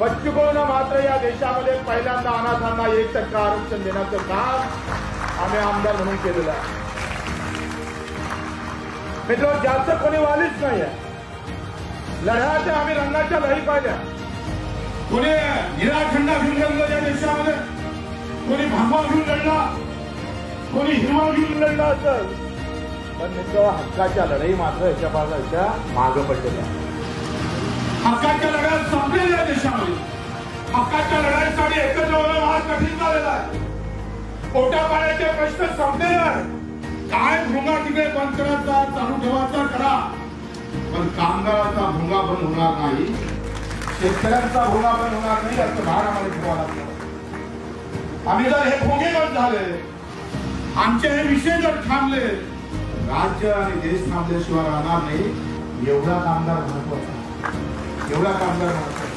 बच्चूकडून मात्र या देशामध्ये पहिल्यांदा अनाथांना एक टक्का आरक्षण देण्याचं काम आम्ही आमदार म्हणून केलेलं आहे. मित्र जास्त कोणी वालीच नाही आहे लढ्याच्या आम्ही रंगाच्या लढी पाहिल्या. कोणी निळा झेंडा घेऊन लढलं या देशामध्ये? कोणी भांबा घेऊन लढला? कोणी हिरवा घेऊन लढला असेल? पण मित्र हक्काच्या लढाई मात्र याच्या बाजाच्या मागं पडलेल्या हक्काच्या लढ्यात संपलेल्या हक्काच्या लढाईसाठी एकत्र होणं हा कठीण झालेला आहे. पोटा पाण्याचे प्रश्न संपलेले आहे काय भुंगा तिकडे बंद करायचा चालू ठेवायचा करा. पण कामगाराचा भुंगा पण होणार नाही. शेतकऱ्यांचा भुंगा पण होणार नाही असं भार आम्हाला ठेवावं लागतं. आम्ही जर हे भोंगे बंद झाले आमचे हे विषय जर थांबले राज्य आणि देश थांबल्याशिवाय राहणार नाही. एवढा कामगार महत्त्वाचा एवढा कामगार महत्त्वाचा